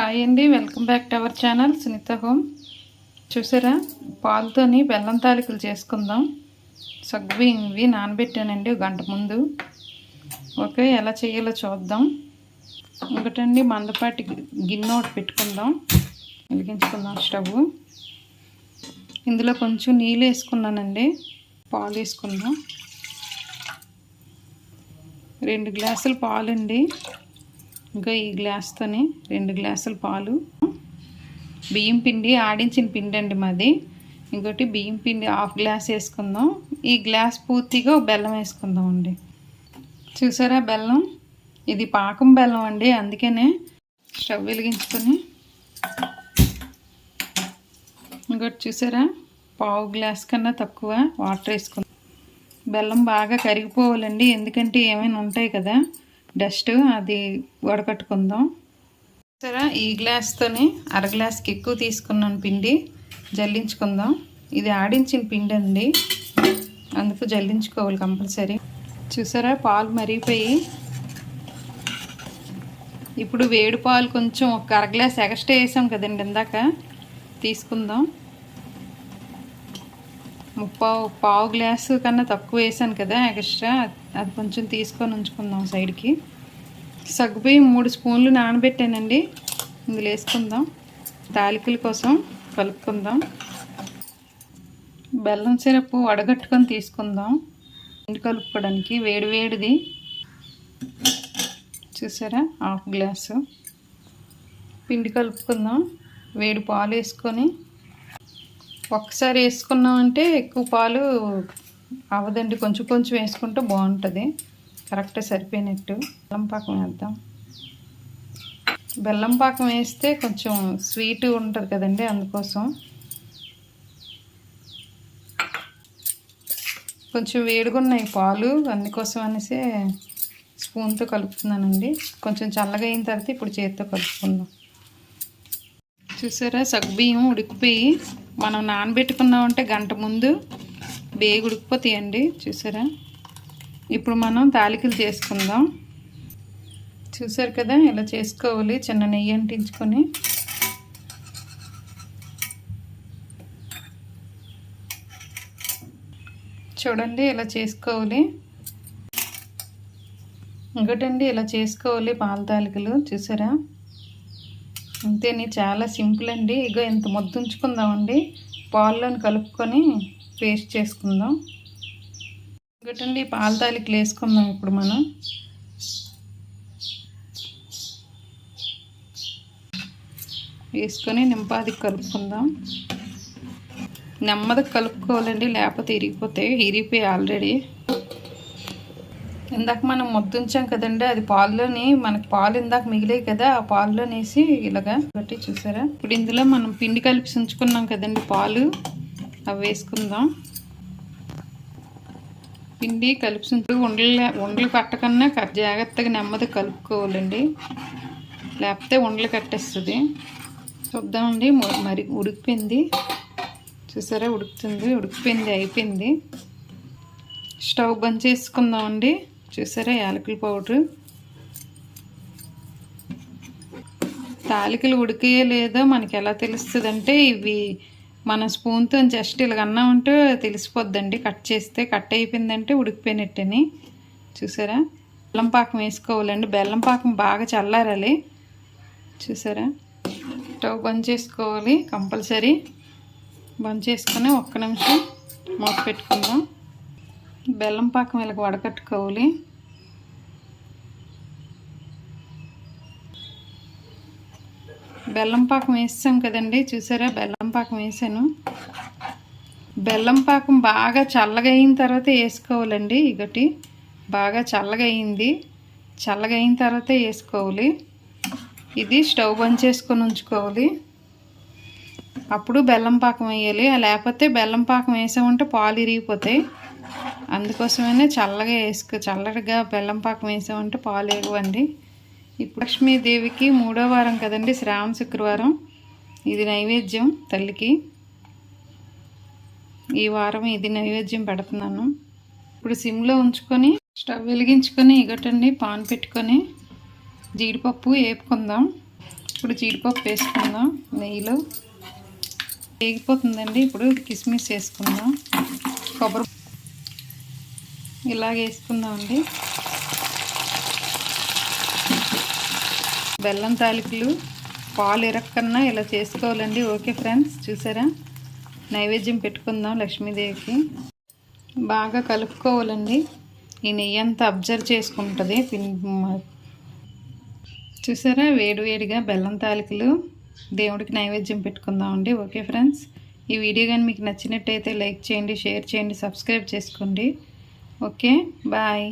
Hi అండి welcome back to our channel Sunitha home. చూసారా? పాలతోని బెల్లం తాలికలు చేసుకుందాం. సగ్వి ఇవి నానబెట్టానండి గంట ముందు. ఓకే ఎలా చేయాలో చూద్దాం. ఒకటండి మందపాటి గిన్నె ఒకటి పెట్టుకుందాం. వెలిగించుకుందాం స్టవ్. ఇందులో కొంచెం నీళ్ళు వేసుకున్నానండి. పాలు వేసుకుందాం. రెండు గ్లాసులు పాలండి. ఇంకా ఈ గ్లాస్తోని రెండు గ్లాసులు పాలు. బియ్యం పిండి ఆడించిన పిండి అండి మాది. ఇంకోటి బియ్యం పిండి హాఫ్ గ్లాస్ వేసుకుందాం. ఈ గ్లాస్ పూర్తిగా బెల్లం వేసుకుందాం అండి. చూసారా బెల్లం? ఇది పాకం బెల్లం అండి అందుకనే స్టవ్ వెలిగించుకొని. ఇంకోటి చూసారా? పావు గ్లాస్ కన్నా తక్కువ వాటర్ వేసుకుందాం. బెల్లం బాగా కరిగిపోవాలండి ఎందుకంటే ఏమైనా ఉంటాయి కదా. డస్ట్ అది వడకట్టుకుందాం. సరే ఈ గ్లాస్తోనే అర గ్లాస్కి ఎక్కువ తీసుకున్నాను పిండి జల్లించుకుందాం. ఇది ఆడించిన పిండి అండి. అందుకు జల్లించుకోవాలి కంపల్సరీ. చూసారా పాలు మరిగిపోయి. ఇప్పుడు వేడి పాలు కొంచెం ఒక అర గ్లాస్ ఎక్స్ట్రా వేసాం కదండి ఇందాక. తీసుకుందాం. ముప్పావు పావు గ్లాసు కన్నా తక్కువ వేసాను కదా ఎక్స్ట్రా. అది కొంచెం తీసుకొని ఉంచుకుందాం సైడ్కి. సగ్గుబియ్యం మూడు స్పూన్లు నానబెట్టానండి. ఇందులో వేసుకుందాం. తాలికల కోసం కలుపుకుందాం. బెల్లం సిరప్ వడగట్టుకొని తీసుకుందాం. పిండి కలుపుకోవడానికి వేడి వేడిది. చూసారా? Half glass. పిండి కలుపుకుందాం. వేడి పాలు వేసుకొని ఒక్కసారి వేసుకున్నామంటే ఎక్కువ పాలు అవదండి. కొంచెం కొంచెం వేసుకుంటే బాగుంటుంది. కరెక్ట్ సరిపోయినట్టు. బెల్లం పాకం వేద్దాం. బెల్లం పాకం వేస్తే కొంచెం స్వీట్ ఉంటుంది కదండి అందుకోసం. కొంచెం వేడిగా ఉన్నాయి పాలు అందుకోసం అనేసి స్పూన్తో కలుపుతున్నానండి. కొంచెం చల్లగా అయిన తర్వాత ఇప్పుడు చేతితో కలుపుకుందాం. చూసారా? సగ్గుబియ్యం ఉడికిపోయి మనం నానబెట్టుకున్నామంటే గంట ముందు బేగు ఉడికిపోతాయండి చూసారా? ఇప్పుడు మనం తాలికలు చేసుకుందాం. చూసారు కదా ఇలా చేసుకోవాలి చిన్న నెయ్యి అంటించుకొని. చూడండి ఇలా చేసుకోవాలి. ఇంకోటండి ఇలా చేసుకోవాలి పాల తాలికలు చూసారా? అంతేని చాలా సింపుల్ అండి. ఇగో ఇంత ముద్ద ఉంచుకుందామండి. పాల్లోని కలుపుకొని పేస్ట్ చేసుకుందాం. ఇంకటండి పాల తాలికలు వేసుకుందాం ఇప్పుడు మనం. వేసుకొని నింపాది కలుపుకుందాం. నెమ్మదిగా కలుపుకోవాలండి లేకపోతే ఇరిగిపోతాయి. ఇరిగిపోయి ఆల్రెడీ ఇందాక మనం ముద్దుంచాం కదండి అది పాల్లోని మనకి పాలు ఇందాక మిగిలాయి కదా ఆ పాల్లో వేసి ఇలాగా బట్టి చూసారా? ఇప్పుడు ఇందులో మనం పిండి కలిపి ఉంచుకున్నాం కదండి పాలు. అవి వేసుకుందాం. పిండి కలిపి ఉండలు ఉండలు కట్టకన్నా జాగ్రత్తగా నెమ్మది కలుపుకోవాలండి. లేకపోతే ఉండలు కట్టేస్తుంది. చూద్దామండి మరి ఉడికిపోయింది. చూసారా ఉడుకుతుంది ఉడికిపోయింది అయిపోయింది. స్టవ్ బంద్ చేసుకుందామండి. చూసారా? యాలకుల పౌడరు. తాలికలు ఉడికే లేదో మనకి ఎలా తెలుస్తుందంటే ఇవి మన స్పూన్తో జస్ట్ ఇలాగ అన్నామంటే తెలిసిపోద్దండి. కట్ చేస్తే కట్ అయిపోయిందంటే ఉడికిపోయినట్టని. చూసారా? బెల్లం పాకం వేసుకోవాలండి. బెల్లం పాకం బాగా చల్లారాలి. చూసారా? స్టవ్ బంద్ చేసుకోవాలి. కంపల్సరీ. బంద్ చేసుకొని ఒక్క నిమిషం మూత పెట్టుకుందాం. బెల్లం పాకం ఇలాగ వడకట్టుకోవాలి. బెల్లం పాకం వేసాం కదండి చూసారా? బెల్లం పాకం వేసాను. బెల్లం పాకం బాగా చల్లగా అయిన తర్వాత వేసుకోవాలండి ఇగటి. బాగా చల్లగా అయింది. చల్లగా అయిన తర్వాత వేసుకోవాలి. ఇది స్టవ్ బంద్ చేసుకొని ఉంచుకోవాలి. అప్పుడు బెల్లం పాకం వేయాలి. లేకపోతే బెల్లం పాకం వేసామంటే పాలు ఇరిగిపోతాయి. అందుకోసమనే చల్లగా వేసుకో చల్లగా బెల్లం పాకం వేసామంటే పాలు ఇవ్వండి ఇప్పుడు లక్ష్మీదేవికి మూడో వారం కదండి శ్రావణ శుక్రవారం. ఇది నైవేద్యం తల్లికి. ఈ వారం ఇది నైవేద్యం పెడుతున్నాను. ఇప్పుడు సిమ్లో ఉంచుకొని స్టవ్ వెలిగించుకొని ఇగటండి పాన్ పెట్టుకొని జీడిపప్పు వేపుకుందాం. ఇప్పుడు జీడిపప్పు వేసుకుందాం నెయ్యిలో. వేగిపోతుందండి ఇప్పుడు కిస్మిస్ వేసుకుందాం. ఇలాగ వేసుకుందామండి బెల్లం తాలికలు పాలు ఇరక్కన్నా ఇలా చేసుకోవాలండి. ఓకే ఫ్రెండ్స్ చూసారా? నైవేద్యం పెట్టుకుందాం లక్ష్మీదేవికి. బాగా కలుపుకోవాలండి. ఈ నెయ్యి అంతా అబ్జర్వ్ చేసుకుంటుంది. చూసారా? వేడివేడిగా బెల్లం తాలికలు దేవుడికి నైవేద్యం పెట్టుకుందామండి ఓకే ఫ్రెండ్స్ ఈ వీడియో కానీ మీకు నచ్చినట్టయితే లైక్ చేయండి షేర్ చేయండి సబ్స్క్రైబ్ చేసుకోండి. Okay bye